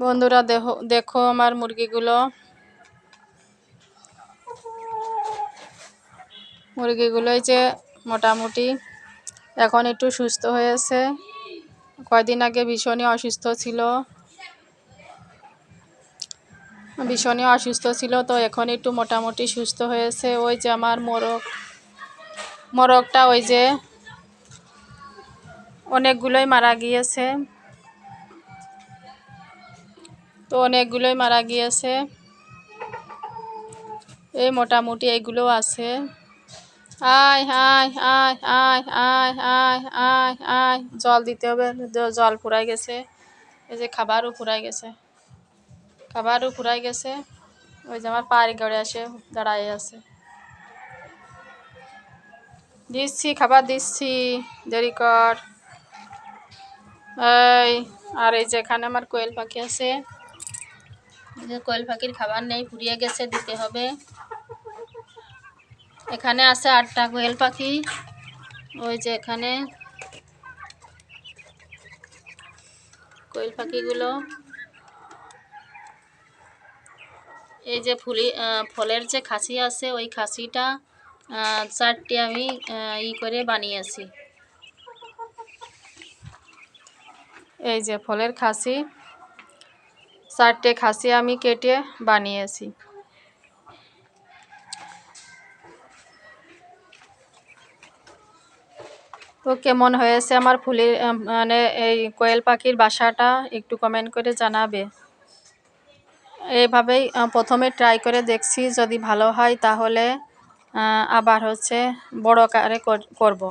বন্ধুরা দেখো দেখো আমার মুরগিগুলো। মুরগিগুলো যে মোটামুটি এখন একটু সুস্থ হয়েছে। কয়দিন আগে ভীষণই অসুস্থ ছিল। ভীষণই অসুস্থ ছিল, তো এখন একটু মোটামুটি সুস্থ হয়েছে। ওই যে আমার মোরগ, মোরগটা ওই যে অনেকগুলোই মারা গিয়েছে। তো অনেকগুলোই মারা গিয়েছে। এই মোটামুটি এইগুলো আছে। আয় আয় আয় আয় আয় আয় আয় আয়। জল দিতে হবে। জল ফুরাই গেছে। এই যে খাবারও ফুরাই গেছে। খাবারও ফুরাই গেছে। ওই যে আমার পায়ের গড়ে আসে, দাঁড়ায় আছে। দিচ্ছি, খাবার দিচ্ছি। দেরি কর। এই, আর এই যে এখানে আমার কোয়েল পাখি আছে। কোয়েল পাখির খাবার নেই ফুরিয়ে গেছে, দিতে হবে। এখানে আছে আটটা কোয়েল পাখি। ওই যে এখানে কোয়েল পাখিগুলো। এই যে ফুলি ফলের যে খাসি আছে, ওই খাসিটা চারটি আমি ই করে বানিয়েছি। এই যে ফলের খাসি। চারটে খাসি আমি কেটে বানিয়েছি তো কেমন হয়েছে আমার ফুলের মানে এই কোয়েল পাখির বাসাটা একটু কমেন্ট করে জানাবে এইভাবেই প্রথমে ট্রাই করে দেখছি যদি ভালো হয় তাহলে আবার হচ্ছে বড় আকারে কর- করব।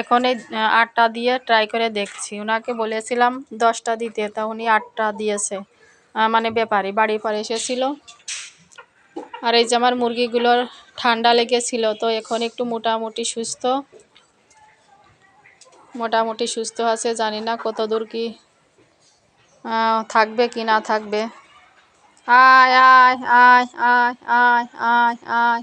এখন এই আটটা দিয়ে ট্রাই করে দেখছি। ওনাকে বলেছিলাম দশটা দিতে, তা উনি আটটা দিয়েছে। মানে ব্যাপারী, বাড়ির পরে এসেছিল। আর এই যে আমার মুরগিগুলোর ঠান্ডা লেগেছিল, তো এখন একটু মোটামুটি সুস্থ। মোটামুটি সুস্থ আছে, জানি না কত দূর কি থাকবে কি না থাকবে। আয় আয় আয় আয় আয় আয় আয়।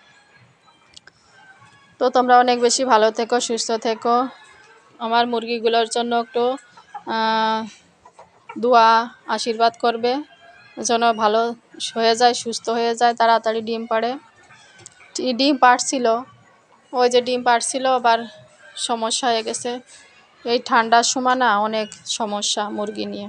তো তোমরা অনেক বেশি ভালো থেকো, সুস্থ থেকো। আমার মুরগিগুলোর জন্য একটু দোয়া, আশীর্বাদ করবে, যেন ভালো হয়ে যায়, সুস্থ হয়ে যায়, তাড়াতাড়ি ডিম পাড়ে। ডিম পাড়ছিল, ওই যে ডিম পাড়ছিল, আবার সমস্যা হয়ে গেছে। এই ঠান্ডার সময় না অনেক সমস্যা মুরগি নিয়ে।